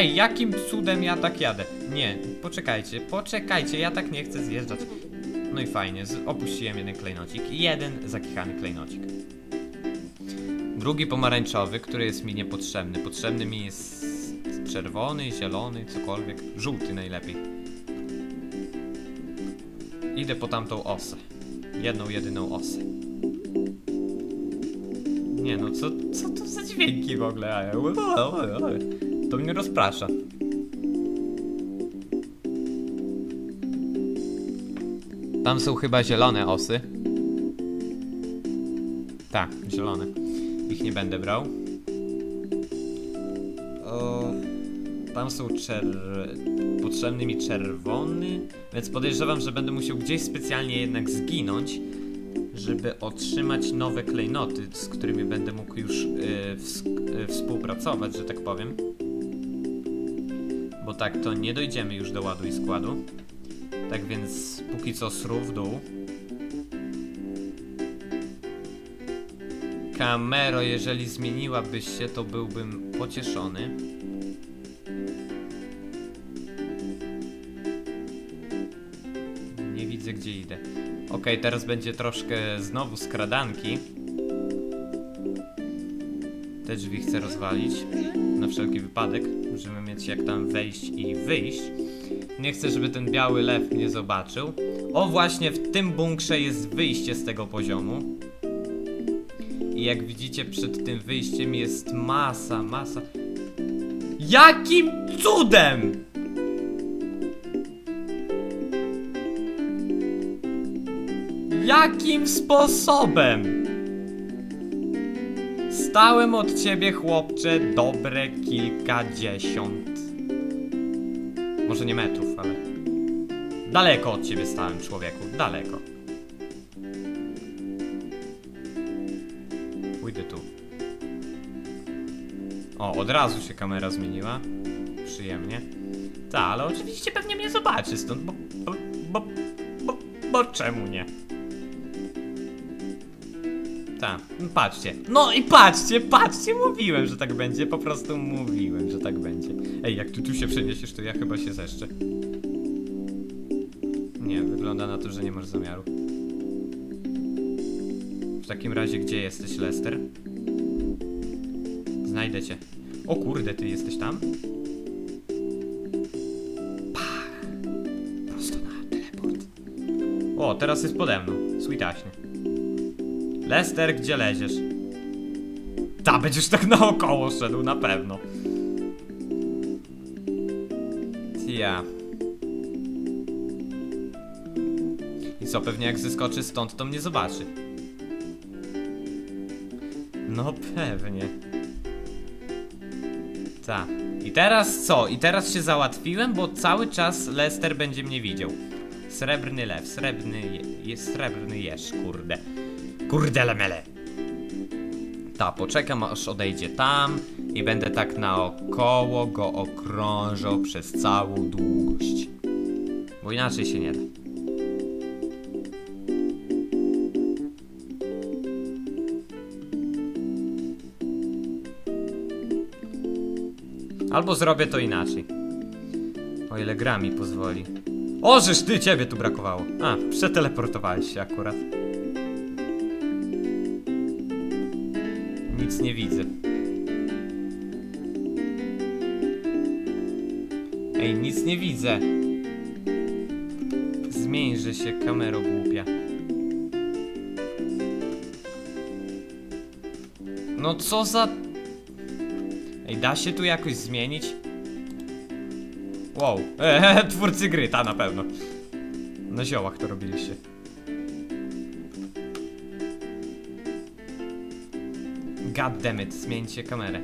Ej, jakim cudem ja tak jadę? Nie, poczekajcie, poczekajcie, ja tak nie chcę zjeżdżać. No i fajnie, opuściłem jeden klejnocik. Jeden zakichany klejnocik. Drugi pomarańczowy, który jest mi niepotrzebny. Potrzebny mi jest czerwony, zielony, cokolwiek. Żółty najlepiej. Idę po tamtą osę. Jedną, jedyną osę. Nie no, co, co to za dźwięki w ogóle? To mnie rozprasza. Tam są chyba zielone osy. Tak, zielone. Ich nie będę brał. O, tam są czer... Potrzebny mi czerwony, więc podejrzewam, że będę musiał gdzieś specjalnie jednak zginąć, żeby otrzymać nowe klejnoty, z którymi będę mógł już y, ws- y, współpracować, że tak powiem. Bo tak to nie dojdziemy już do ładu i składu. Tak więc póki co sru w dół. Kamero, jeżeli zmieniłabyś się, to byłbym pocieszony. Nie widzę gdzie idę. Okej, teraz będzie troszkę znowu skradanki. Te drzwi chcę rozwalić. Na wszelki wypadek, żeby mieć jak tam wejść i wyjść. Nie chcę, żeby ten biały lew mnie zobaczył. O, właśnie w tym bunkrze jest wyjście z tego poziomu. I jak widzicie, przed tym wyjściem jest masa, masa. Jakim cudem! Jakim sposobem? Stałem od ciebie, chłopcze, dobre kilkadziesiąt. Może nie metrów, ale. Daleko od ciebie stałem, człowieku, daleko. Pójdę tu. O, od razu się kamera zmieniła. Przyjemnie. Ta, ale oczywiście pewnie mnie zobaczy stąd, bo. bo. bo. bo, bo czemu nie? Tak, patrzcie. No i patrzcie, patrzcie, mówiłem, że tak będzie, po prostu mówiłem, że tak będzie. Ej, jak ty tu się przeniesiesz, to ja chyba się zeszczę. Nie, wygląda na to, że nie masz zamiaru. W takim razie, gdzie jesteś, Lester? Znajdę cię. O kurde, ty jesteś tam? Pach! Prosto na teleport. O, teraz jest pode mną. Sweetaśnie. Lester, gdzie leziesz? Ta, będziesz tak naokoło szedł, na pewno. Ja. I co, pewnie jak zeskoczy stąd, to mnie zobaczy. No pewnie. Ta. I teraz co? I teraz się załatwiłem, bo cały czas Lester będzie mnie widział. Srebrny lew, srebrny, je, srebrny jeż, kurde. Kurde lemele. Ta, poczekam aż odejdzie tam i będę tak naokoło go okrążał przez całą długość. Bo inaczej się nie da. Albo zrobię to inaczej. O ile gra mi pozwoli. O, żeż ty, ciebie tu brakowało. A, przeteleportowałeś się akurat. Nic nie widzę. Ej, nic nie widzę. Zmieńże się kamero głupia. No co za... Ej, da się tu jakoś zmienić? Wow, eee, twórcy gry, ta na pewno. Na ziołach to robiliście. God damn it, zmieńcie kamerę.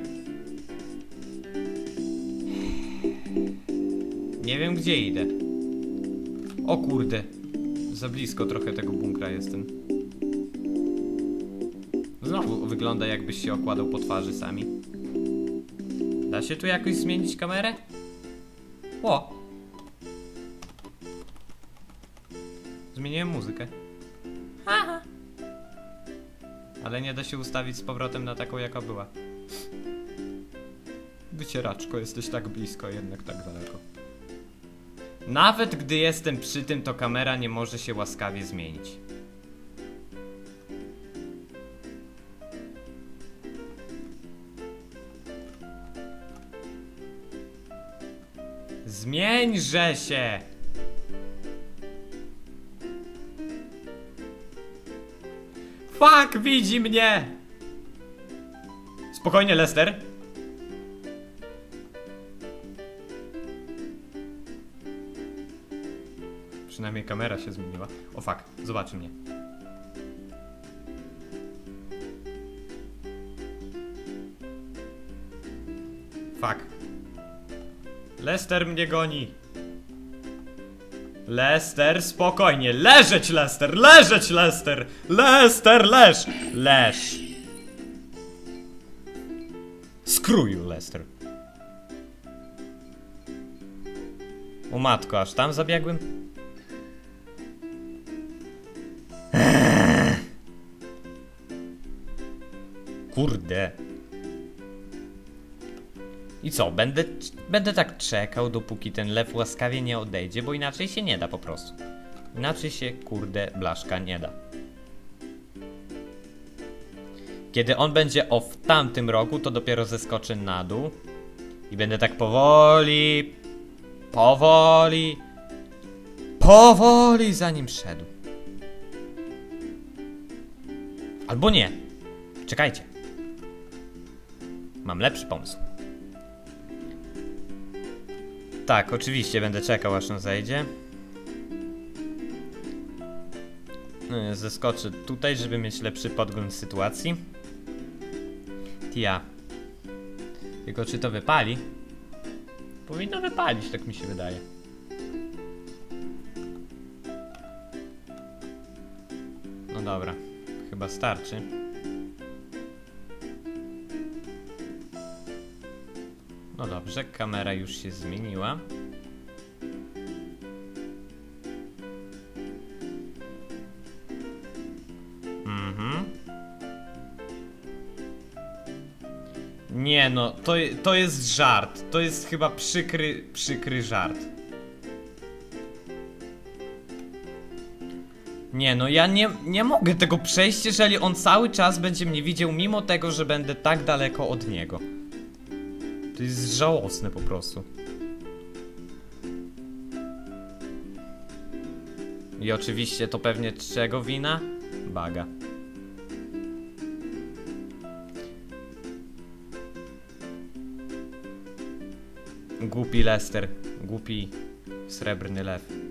Nie wiem gdzie idę. O kurde. Za blisko trochę tego bunkra jestem. Znowu wygląda jakbyś się okładał po twarzy sami. Da się tu jakoś zmienić kamerę? O! Zmieniłem muzykę. Haha. Ale nie da się ustawić z powrotem na taką, jaka była. Wycieraczko, jesteś tak blisko, jednak tak daleko. Nawet gdy jestem przy tym, to kamera nie może się łaskawie zmienić. Zmieńże się! Fuck, widzi mnie! Spokojnie, Lester. Przynajmniej kamera się zmieniła. O fuck, zobaczy mnie. Fuck. Lester mnie goni. Lester, spokojnie. Leżeć, Lester! Leżeć, Lester! Lester, leż! Leż! Skróju, Lester. O matko, aż tam zabiegłem? Eee. Kurde. I co, będę, będę tak czekał, dopóki ten lew łaskawie nie odejdzie, bo inaczej się nie da po prostu. Inaczej się, kurde, blaszka nie da. Kiedy on będzie o w tamtym rogu, to dopiero zeskoczy na dół. I będę tak powoli, powoli, powoli za nim szedł. Albo nie. Czekajcie. Mam lepszy pomysł. Tak, oczywiście będę czekał aż on zejdzie. No, Zeskoczę tutaj, żeby mieć lepszy podgląd sytuacji. Tia. Tylko czy to wypali? Powinno wypalić, tak mi się wydaje. No dobra, chyba starczy. Dobrze, kamera już się zmieniła. Mhm. Nie no, to, to jest żart. To jest chyba przykry, przykry żart. Nie no, ja nie, nie mogę tego przejść, jeżeli on cały czas będzie mnie widział, mimo tego, że będę tak daleko od niego. To jest żałosne po prostu. I oczywiście to pewnie czego wina? Baga. Głupi Lester. Głupi srebrny lew.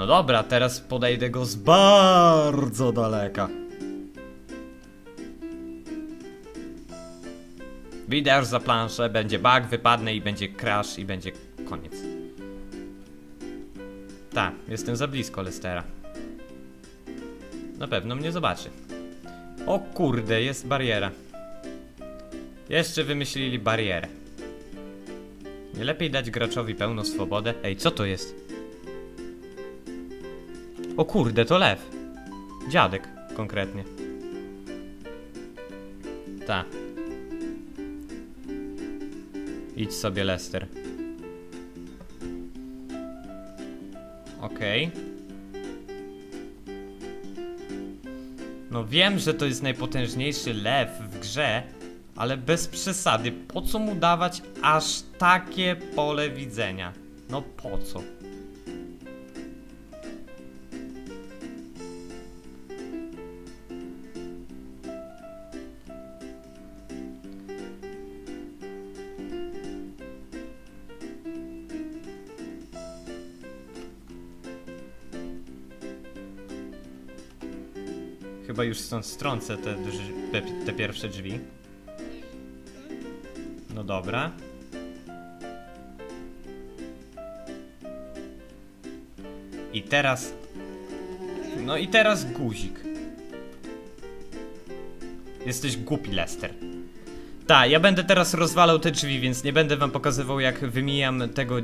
No dobra, teraz podejdę go z bardzo daleka. Wyjdę za planszę, będzie bug, wypadnę i będzie crash i będzie koniec. Tak, jestem za blisko Lestera. Na pewno mnie zobaczy. O kurde, jest bariera. Jeszcze wymyślili barierę. Nie lepiej dać graczowi pełną swobodę? Ej, co to jest? O kurde, to lew. Dziadek, konkretnie. Ta. Idź sobie, Lester. Okej. No wiem, że to jest najpotężniejszy lew w grze, ale bez przesady, po co mu dawać aż takie pole widzenia? No po co? Chyba już stąd strącę te, te, te pierwsze drzwi. No dobra. I teraz. No i teraz guzik. Jesteś głupi, Lester. Tak, ja będę teraz rozwalał te drzwi, więc nie będę wam pokazywał jak wymijam tego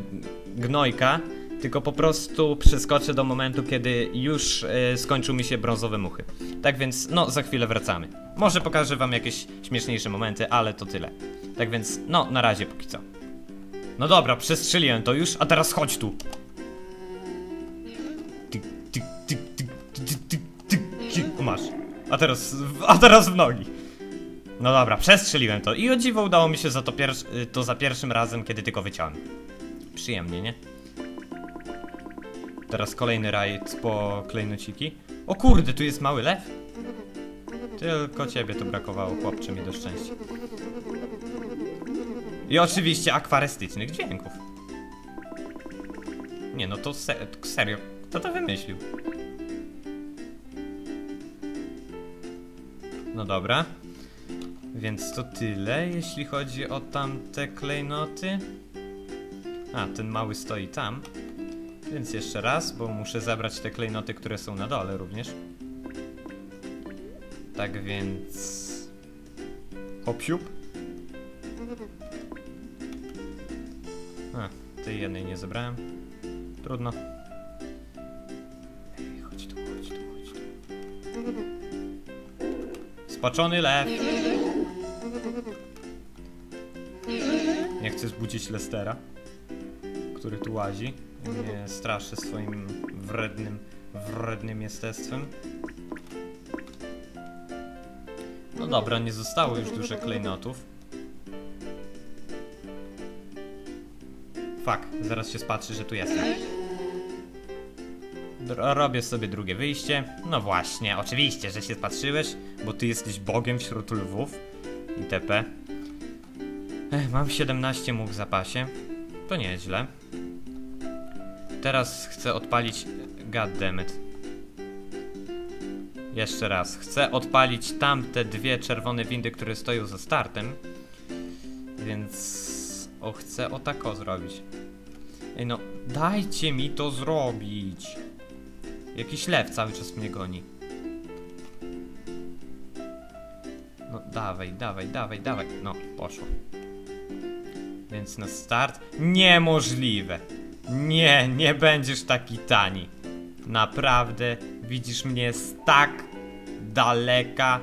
gnojka, tylko po prostu przeskoczę do momentu, kiedy już e, skończą mi się brązowe muchy. Tak więc, no, za chwilę wracamy. Może pokażę wam jakieś śmieszniejsze momenty, ale to tyle. Tak więc, no, na razie póki co. No dobra, przestrzeliłem to już, a teraz chodź tu. Tyk, Masz. A teraz, a teraz w nogi. No dobra, przestrzeliłem to i o dziwo udało mi się za to, pierwszy, to za pierwszym razem, kiedy tylko wyciąłem. Przyjemnie, nie? Teraz kolejny rajd po klejnociki. O kurde, tu jest mały lew? Tylko ciebie tu brakowało, chłopcze mi do szczęścia. I oczywiście akwarystycznych dźwięków. Nie no, to se serio, kto to wymyślił? No dobra. Więc to tyle, jeśli chodzi o tamte klejnoty. A, ten mały stoi tam. Więc jeszcze raz, bo muszę zabrać te klejnoty, które są na dole również. Tak więc... Hop siup. A, tej jednej nie zebrałem. Trudno. Ej, chodź tu, chodź tu, chodź tu. Spaczony lew. Nie chcę zbudzić Lestera, który tu łazi mnie straszy swoim wrednym, wrednym jestestwem. No dobra, nie zostało już dużo klejnotów. Fuck, zaraz się spatrzy, że tu jestem. Dr- robię sobie drugie wyjście. No właśnie, oczywiście, że się spatrzyłeś, bo ty jesteś bogiem wśród lwów. ITP. Ech, mam 17 much w zapasie. To nieźle. Teraz chcę odpalić... Goddammit. Jeszcze raz. Chcę odpalić tamte dwie czerwone windy, które stoją za startem. Więc... O, chcę o tako zrobić. Ej no, dajcie mi to zrobić. Jakiś lew cały czas mnie goni. No dawaj, dawaj, dawaj, dawaj. No, poszło. Więc na start. Niemożliwe. Nie, nie będziesz taki tani. Naprawdę widzisz mnie z tak daleka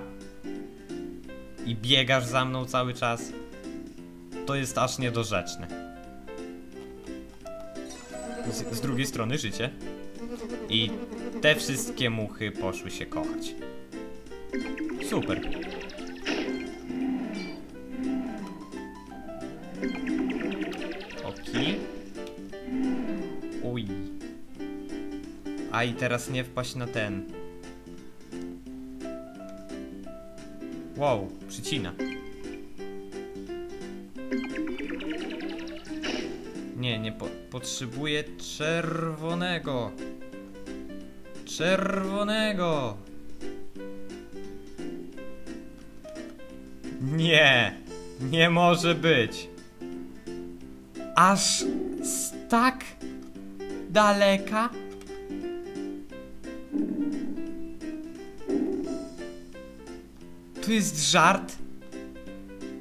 i biegasz za mną cały czas. To jest aż niedorzeczne. Z, z drugiej strony życie. I te wszystkie muchy poszły się kochać. Super. A i teraz nie wpaść na ten. Wow, przycina. Nie, nie po potrzebuję czerwonego. Czerwonego. Nie, nie może być. Aż z tak daleka? Jest żart?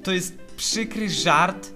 To jest przykry żart?